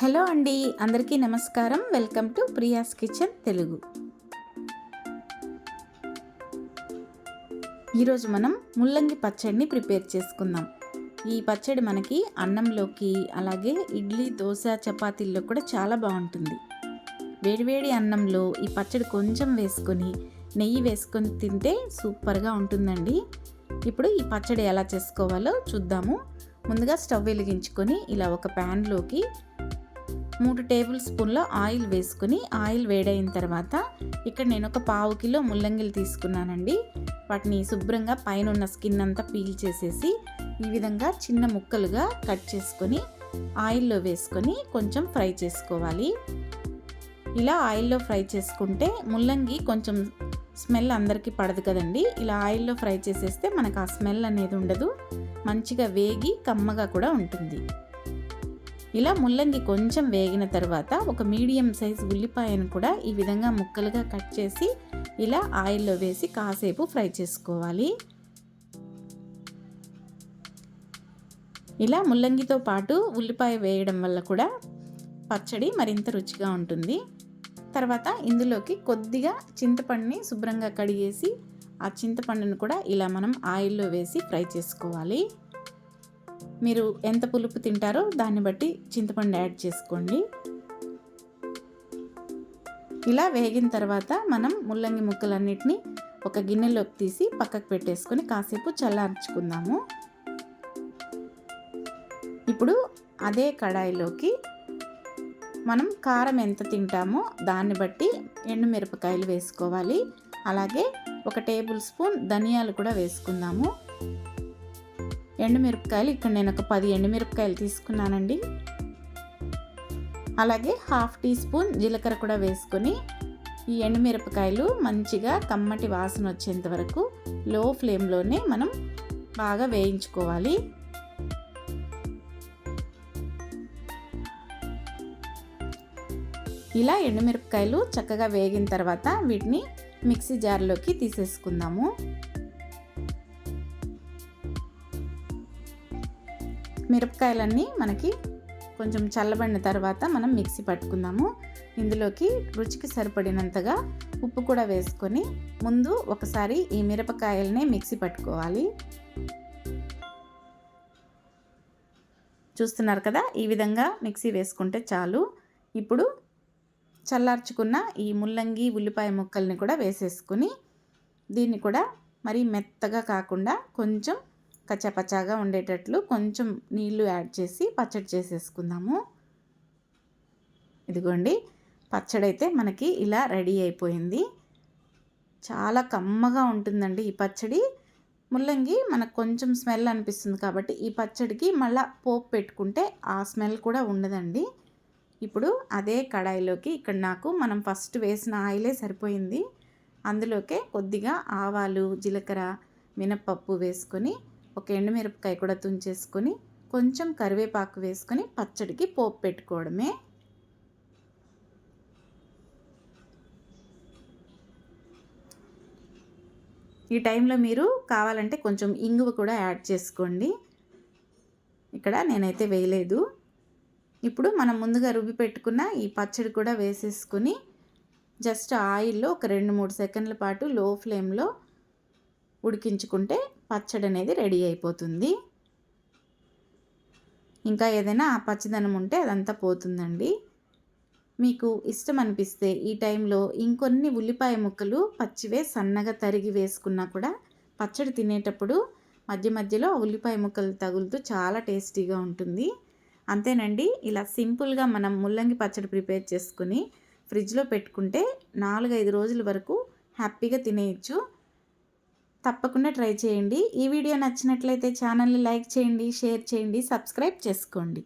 Hello అండి అందరికీ నమస్కారం. Welcome to Priya's kitchen Telugu. ఈరోజు మనం ముల్లంగి పచ్చడిని ప్రిపేర్ చేసుకుందాం. ఈ పచ్చడి మనకి అన్నంలోకి అలాగే ఇడ్లీ దోశ చపాతీల్లో కూడా చాలా బాగుంటుంది. వేడివేడి అన్నంలో ఈ పచ్చడి కొంచెం వేసుకొని నెయ్యి వేసుకొని తింటే సూపర్గా ఉంటుందండి. ఇప్పుడు ఈ పచ్చడి ఎలా చేసుకోవాలో చూద్దాము. ముందుగా స్టవ్ వెలిగించుకొని ఇలా ఒక ప్యాన్లోకి మూడు టేబుల్ స్పూన్ల ఆయిల్ వేసుకుని ఆయిల్ వేడైన తర్వాత ఇక్కడ నేను ఒక పావు కిలో ముల్లంగిలు తీసుకున్నానండి. వాటిని శుభ్రంగా పైన ఉన్న స్కిన్ అంతా పీల్ చేసేసి ఈ విధంగా చిన్న ముక్కలుగా కట్ చేసుకొని ఆయిల్లో వేసుకొని కొంచెం ఫ్రై చేసుకోవాలి. ఇలా ఆయిల్లో ఫ్రై చేసుకుంటే ముల్లంగి కొంచెం స్మెల్ అందరికీ పడదు కదండి. ఇలా ఆయిల్లో ఫ్రై చేసేస్తే మనకు ఆ స్మెల్ అనేది ఉండదు. మంచిగా వేగి కమ్మగా కూడా ఉంటుంది. ఇలా ముల్లంగి కొంచెం వేగిన తర్వాత ఒక మీడియం సైజ్ ఉల్లిపాయను కూడా ఈ విధంగా ముక్కలుగా కట్ చేసి ఇలా ఆయిల్లో వేసి కాసేపు ఫ్రై చేసుకోవాలి. ఇలా ముల్లంగితో పాటు ఉల్లిపాయ వేయడం వల్ల కూడా పచ్చడి మరింత రుచిగా ఉంటుంది. తర్వాత ఇందులోకి కొద్దిగా చింతపండుని శుభ్రంగా కడిగేసి ఆ చింతపండును కూడా ఇలా మనం ఆయిల్లో వేసి ఫ్రై చేసుకోవాలి. మీరు ఎంత పులుపు తింటారో దాన్ని బట్టి చింతపండు యాడ్ చేసుకోండి. ఇలా వేగిన తర్వాత మనం ముల్లంగి ముక్కలన్నిటిని ఒక గిన్నెలోకి తీసి పక్కకు పెట్టేసుకొని కాసేపు చల్లార్చుకుందాము. ఇప్పుడు అదే కడాయిలోకి మనం కారం ఎంత తింటామో దాన్ని బట్టి ఎండుమిరపకాయలు వేసుకోవాలి. అలాగే ఒక టేబుల్ స్పూన్ ధనియాలు కూడా వేసుకుందాము. ఎండుమిరపకాయలు. ఇక్కడ నేను ఒక పది ఎండుమిరపకాయలు తీసుకున్నానండి. అలాగే హాఫ్ టీ స్పూన్ జీలకర్ర కూడా వేసుకొని ఈ ఎండుమిరపకాయలు మంచిగా కమ్మటి వాసన వచ్చేంత వరకు లో ఫ్లేమ్లోనే మనం బాగా వేయించుకోవాలి. ఇలా ఎండుమిరపకాయలు చక్కగా వేగిన తర్వాత వీటిని మిక్సీ జార్లోకి తీసేసుకుందాము. మిరపకాయలన్నీ మనకి కొంచెం చల్లబడిన తర్వాత మనం మిక్సీ పట్టుకుందాము. ఇందులోకి రుచికి సరిపడినంతగా ఉప్పు కూడా వేసుకొని ముందు ఒకసారి ఈ మిరపకాయలనే మిక్సీ పట్టుకోవాలి. చూస్తున్నారు కదా ఈ విధంగా మిక్సీ వేసుకుంటే చాలు. ఇప్పుడు చల్లార్చుకున్న ఈ ముల్లంగి ఉల్లిపాయ ముక్కల్ని కూడా వేసేసుకుని దీన్ని కూడా మరీ మెత్తగా కాకుండా కొంచెం కచ్చాపచ్చాగా ఉండేటట్లు కొంచెం నీళ్ళు యాడ్ చేసి పచ్చడి చేసేసుకుందాము. ఇదిగోండి పచ్చడి అయితే మనకి ఇలా రెడీ అయిపోయింది. చాలా కమ్మగా ఉంటుందండి ఈ పచ్చడి. ముల్లంగి మనకు కొంచెం స్మెల్ అనిపిస్తుంది కాబట్టి ఈ పచ్చడికి మళ్ళీ పోపు పెట్టుకుంటే ఆ స్మెల్ కూడా ఉండదండి. ఇప్పుడు అదే కడాయిలోకి ఇక్కడ నాకు మనం ఫస్ట్ వేసిన ఆయిలే సరిపోయింది. అందులోకే కొద్దిగా ఆవాలు జీలకర్ర మినప్పప్పు వేసుకొని ఒక ఎండుమిరపకాయ కూడా తుంచేసుకొని కొంచెం కరివేపాకు వేసుకొని పచ్చడికి పోపు పెట్టుకోవడమే. ఈ టైంలో మీరు కావాలంటే కొంచెం ఇంగువ కూడా యాడ్ చేసుకోండి. ఇక్కడ నేనైతే వేయలేదు. ఇప్పుడు మనం ముందుగా రుబ్బి పెట్టుకున్న ఈ పచ్చడి కూడా వేసేసుకుని జస్ట్ ఆయిల్లో ఒక రెండు మూడు సెకండ్ల పాటు లో ఫ్లేమ్లో ఉడికించుకుంటే పచ్చడి అనేది రెడీ అయిపోతుంది. ఇంకా ఏదైనా ఆ పచ్చదనం ఉంటే అదంతా పోతుందండి. మీకు ఇష్టం అనిపిస్తే ఈ టైంలో ఇంకొన్ని ఉల్లిపాయ ముక్కలు పచ్చివే సన్నగా తరిగి వేసుకున్నా కూడా పచ్చడి తినేటప్పుడు మధ్య మధ్యలో ఉల్లిపాయ ముక్కలు తగులుతూ చాలా టేస్టీగా ఉంటుంది. అంతేనండి ఇలా సింపుల్గా మనం ముల్లంగి పచ్చడి ప్రిపేర్ చేసుకుని ఫ్రిడ్జ్లో పెట్టుకుంటే నాలుగైదు రోజుల వరకు హ్యాపీగా తినేయచ్చు. తప్పకుండా ట్రై చేయండి. ఈ వీడియో నచ్చినట్లయితే ఛానల్ని లైక్ చేయండి షేర్ చేయండి సబ్స్క్రైబ్ చేసుకోండి.